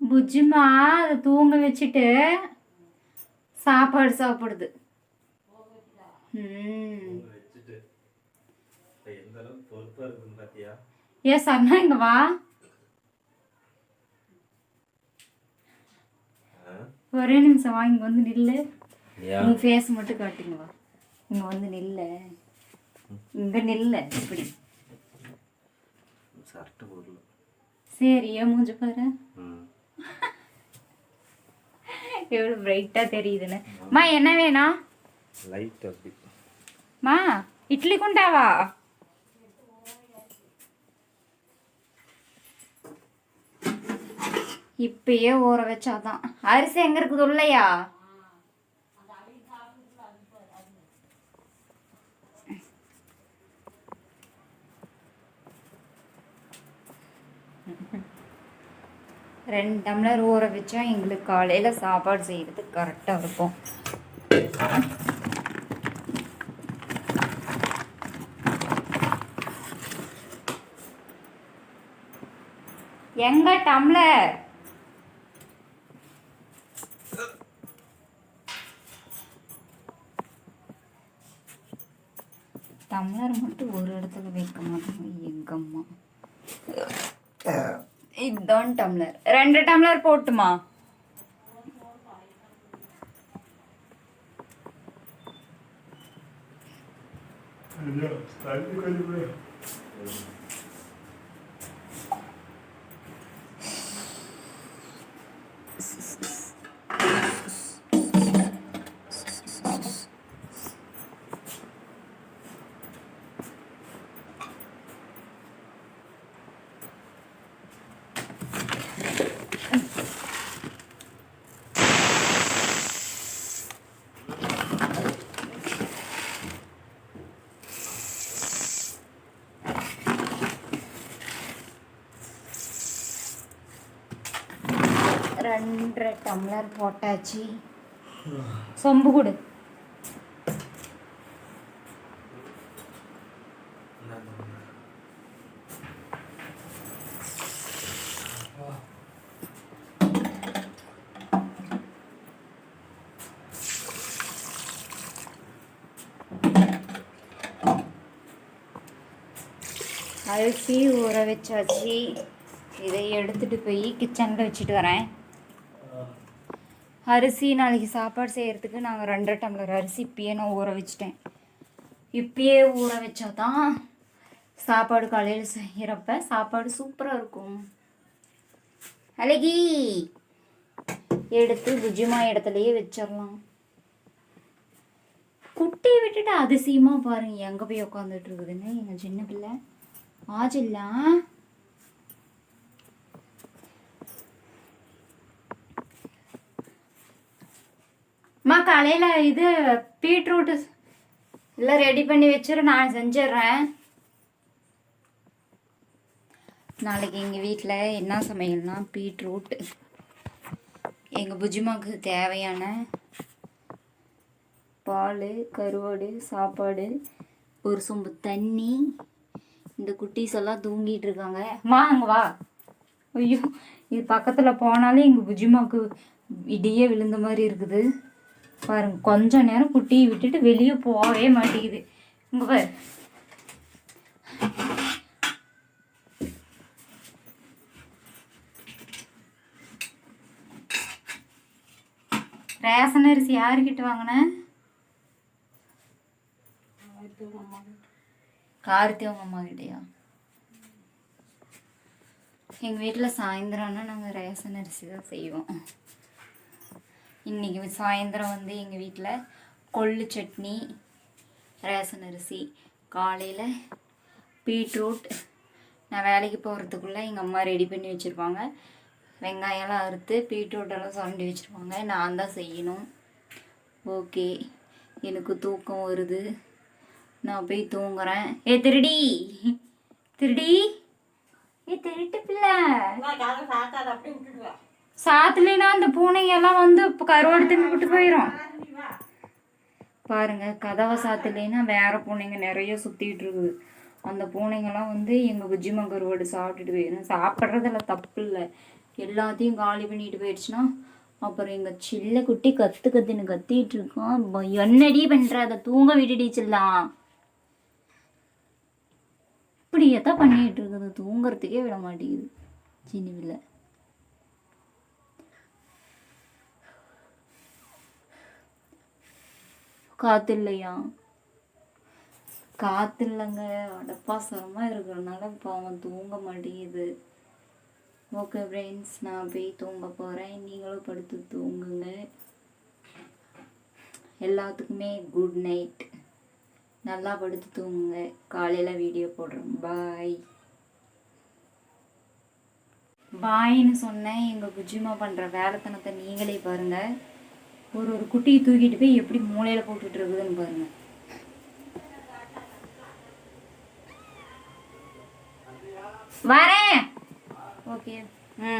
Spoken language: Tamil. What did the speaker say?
புஜ்ஜிமா அதை தூங்க வச்சுட்டு சாப்பாடு சாப்பிடுது. ஏன் சன்னா இங்க வா? ஒரே நிமிஷம் வா இங்க வந்து நில்லு. உன் ஃபேஸ் மட்டும் காட்டுங்க வா. இங்க வந்து நில்ல. இங்க நில்ல இப்படி. சரி ஏன் மூஞ்ச பாரு. எவ்வளோ பிரைட்டா தெரியுதுன்னு. மா என்ன வேணும்? லைட் அப்படி. மா இட்லி குண்டாவா? இப்பயே ஊற வச்சாதான். அரிசி எங்க இருக்குது உள்ளையா? ரெண்டு டம்ளர் ஊற வச்சா எங்களுக்கு காலையில் சாப்பாடு செய்கிறதுக்கு கரெக்டாக இருக்கும். எங்க டம்ளர்? டம்ளர் மட்டும் ஒரு இடத்துல வைக்க மாட்டாங்க எங்கம்மா இதுதான் டம்ளர் ரெண்டு டம்ளர் போட்டுமா ரெண்டரை டம்ளர் போட்டாச்சு. சொம்பு கொடு. அரிசி ஊற வச்சாச்சு. இதை எடுத்துட்டு போய் கிச்சனில் வச்சுட்டு வரேன். அரிசி நாளைக்கு சாப்பாடு செய்கிறதுக்கு நாங்கள் ரெண்டரை டம்ளர் அரிசி இப்பயே நான் ஊற வச்சிட்டேன். இப்பயே ஊற வச்சா தான் சாப்பாடு காலையில் செய்கிறப்ப சாப்பாடு சூப்பராக இருக்கும். அழகி. எடுத்து புஜிமா இடத்துலையே வச்சிடலாம். குட்டியை விட்டுட்டு அதிசயமாக பாருங்க எங்கே போய் உட்காந்துட்டு இருக்குதுன்னு எங்கள் சின்ன பிள்ளை. ஆஜில்லா அம்மா காலையில் இது பீட்ரூட்டு எல்லாம் ரெடி பண்ணி வச்சிரு நான் செஞ்சிடுறேன் நாளைக்கு எங்கள் வீட்டில் என்ன சமையல்னா பீட்ரூட் எங்கள் புஜிமாவுக்கு தேவையான பால் கருவாடு சாப்பாடு ஒரு சொம்பு தண்ணி. இந்த குட்டீஸ் எல்லாம் தூங்கிட்டு இருக்காங்க. வாங்க வா. ஐயோ இது பக்கத்தில் போனாலே எங்கள் புஜிமாவுக்கு இடியே விழுந்த மாதிரி இருக்குது. பாருங்க கொஞ்ச நேரம் குட்டியை விட்டுட்டு வெளியே போகவே மாட்டேங்குது. இங்க பாரு. ரேஷன் அரிசி யாருக்கிட்ட வாங்கினேன் கார்த்தி அவங்க அம்மா கிட்டயா? எங்கள் வீட்டில் சாயந்தரம்னா நாங்கள் ரேஷன் அரிசி தான் செய்வோம். இன்றைக்கி சாயந்தரம் வந்து எங்கள் வீட்டில் கொள்ளு சட்னி ரேஷன் அரிசி. காலையில் பீட்ரூட். நான் வேலைக்கு போகிறதுக்குள்ளே எங்கள் அம்மா ரெடி பண்ணி வச்சுருப்பாங்க. வெங்காயம்லாம் அறுத்து பீட்ரூட்டெல்லாம் சுரண்டி வச்சுருப்பாங்க. நான் தான் செய்யணும். ஓகே. எனக்கு தூக்கம் வருது. நான் போய் தூங்குறேன். ஏ திருடி. திருடி. ஏ திருட்டு பிள்ளை. சாத்துலனா அந்த பூனைங்கெல்லாம் வந்து இப்போ கருவாடு திரும்பி விட்டு போயிடும் பாருங்க கதவை சாத்துலேனா வேற பூனைங்க நிறைய சுத்திட்டு இருக்குது. அந்த பூனைங்கெல்லாம் வந்து எங்க குஜிமா கருவாடு சாப்பிட்டுட்டு போயிடும் சாப்பிட்றதுல தப்பு இல்லை. எல்லாத்தையும் காலி பண்ணிட்டு போயிடுச்சுன்னா அப்புறம் எங்கள் சில்ல குட்டி கத்து கத்துன்னு கத்திட்டு இருக்கோம் என்னடி பண்ற? அதை தூங்க விட்டுடி இப்படியே தான் பண்ணிட்டு இருக்குது? தூங்குறதுக்கே விட மாட்டேங்குது. சின்ன காத்து இல்லையா காத்து இல்லைங்க அடப்பாசரமா இருக்கிறதுனால அவன் தூங்க மாட்டேங்குது. ஓகே ஃப்ரெண்ட்ஸ் நான் போய் தூங்க போகிறேன் நீங்களும் படுத்து தூங்குங்க. எல்லாத்துக்குமே குட் நைட் நல்லா படுத்து தூங்குங்க. காலையில் வீடியோ போடுறேன். பாய் பாய்னு சொன்னேன். எங்கள் குஜிமா பண்ணுற வேலைத்தனத்தை நீங்களே பாருங்கள் ஒரு ஒரு குட்டியை தூக்கிட்டு போய் எப்படி மூளையில் போட்டுட்டு இருக்குதுன்னு பாருங்கள் வரேன். ஓகே.